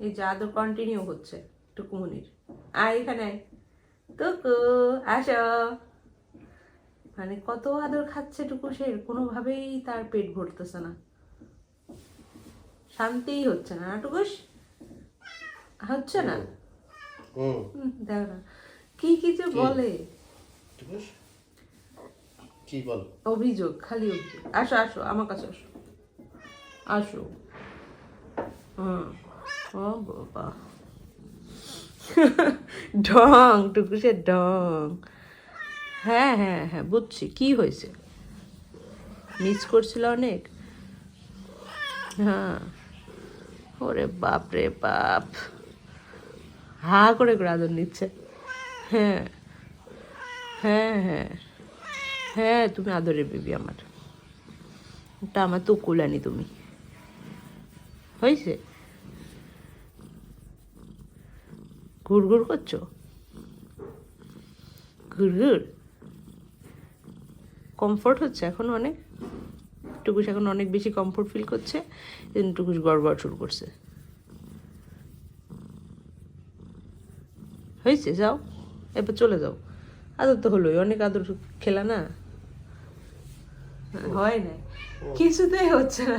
এই যে আদর কন্টিনিউ হচ্ছে টুকুমনির। আয় এখানে। টুকু আসো। মানে কত আদর খাচ্ছে টুকু সে কোনোভাবেই তার পেট ভরতেছে না। শান্তিই হচ্ছে না না টুকুস? হচ্ছে না? দেখো না। কি কি যে বলে? কি বল? অভিযোগ খালি অভিযোগ। আসো আসো আমার কাছে আসো। আসো। হুম। ও বাবা ঢং টুকুসের ঢং হ্যাঁ হ্যাঁ হ্যাঁ বুঝছি। কি হয়েছে? মিস করছিল অনেক? হ্যাঁ। ওরে বাপ রে বাপ। হা করে করে আদর নিচ্ছে। হ্যাঁ। হ্যাঁ হ্যাঁ। হ্যাঁ তুমি আদরের বেবি আমার। ওটা আমার তো কুলানি তুমি। হয়েছে? ঘুর ঘুর করছ? ঘুর ঘুর? কমফোর্ট হচ্ছে এখন অনেক। টুকুস এখন অনেক বেশি কমফোর্ট ফিল করছে কিন্তু টুকুস গড়বড় শুরু করছে। হয়েছে, যাও। এবার চলে যাও। আদর তো হলোই, অনেক আদর খেলা না? হয় না কিছুতেই হচ্ছে না।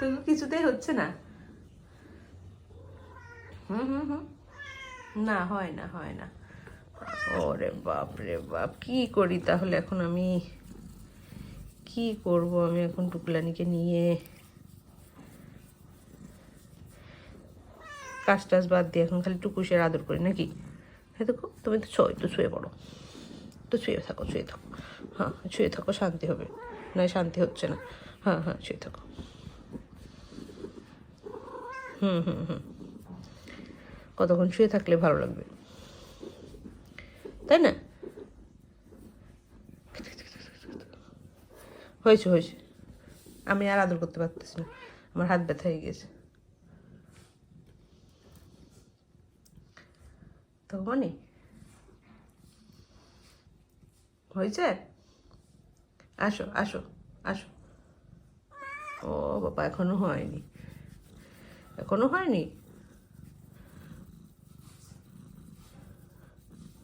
তুমি কিছুতেই হচ্ছে না। হুম হুম হুম। না, হয় না হয় না। ওরে বাপ রে বাপ, কি করি তাহলে এখন আমি? কি করব আমি এখন টুকলানিকে নিয়ে? কাজ টাজ বাদ দিয়ে এখন খালি টুকুসের আদর করি নাকি? হ্যাঁ দেখো, তুমি তো ছয়, তো শুয়ে পড়ো। তো শুয়ে থাকো শুয়ে থাকো। হ্যাঁ শুয়ে থাকো, শান্তি হবে। না শান্তি হচ্ছে না। হ্যাঁ হ্যাঁ শুয়ে থাকো। হুম হুম হুম। কতক্ষণ শুয়ে থাকলে ভালো লাগবে। তাই না? হয়েছে হয়েছে। আমি আর আদর করতে পারতেছি না। আমার হাত ব্যথা হয়ে গেছে। তো মানে হয়েছে? আসো আসো আসো। ও বাবা, এখনও হয়নি। এখনও হয়নি?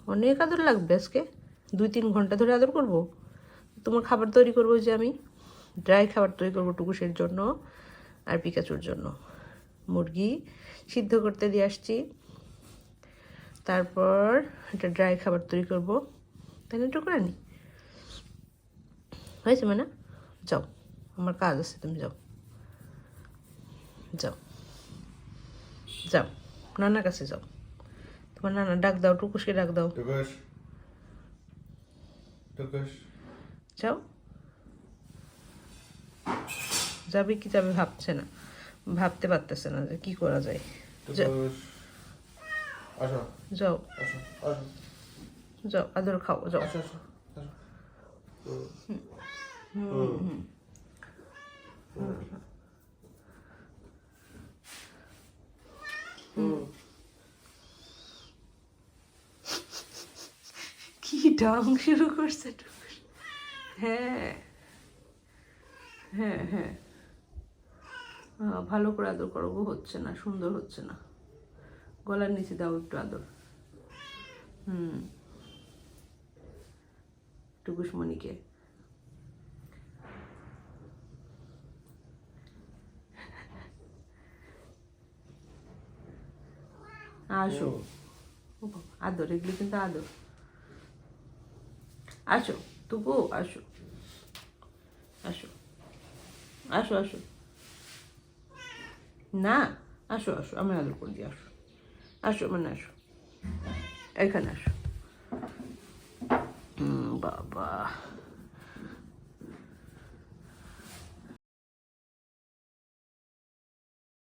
অনেক আদর লাগবে আজকে? দুই তিন ঘণ্টা ধরে আদর করব? তোমার খাবার তৈরি করব যে আমি? ড্রাই খাবার তৈরি করব টুকুসের জন্য আর পিকাচুর জন্য। মুরগি সিদ্ধ করতে দিয়ে আসছি। তারপর একটা ড্রাই খাবার তৈরি করব। তাই না টুকরানি হয়েছে মানে? যাও, আমার কাজ আছে, তুমি যাও। যাও। যাও, নানার কাছে যাও। তোমার নানা ডাক দাও টুকুসকে ডাক দাও। টুকুস। টুকুস। যাও। যাবে কি যাবে ভাবছে না। ভাবতে পারতেছে না যে কি করা যায়। যাও। যাও আদর খাও যাও। আসো আসো আসো কি ঢং শুরু করছে হ্যাঁ। হ্যাঁ হ্যাঁ। ভালো করে আদর করো গো হচ্ছে না সুন্দর হচ্ছে না। গলার নিচে দাও একটু আদর। হুম। টুকুসমণিকে। আসো। আদর এগুলো কিন্তু আদর। আসো তবু আসো। আসো আসো আসো। না, আসো আসো, আমি আদর করে দিই, আসো। আসো মানে আসো। এখানে আসো। বাবা।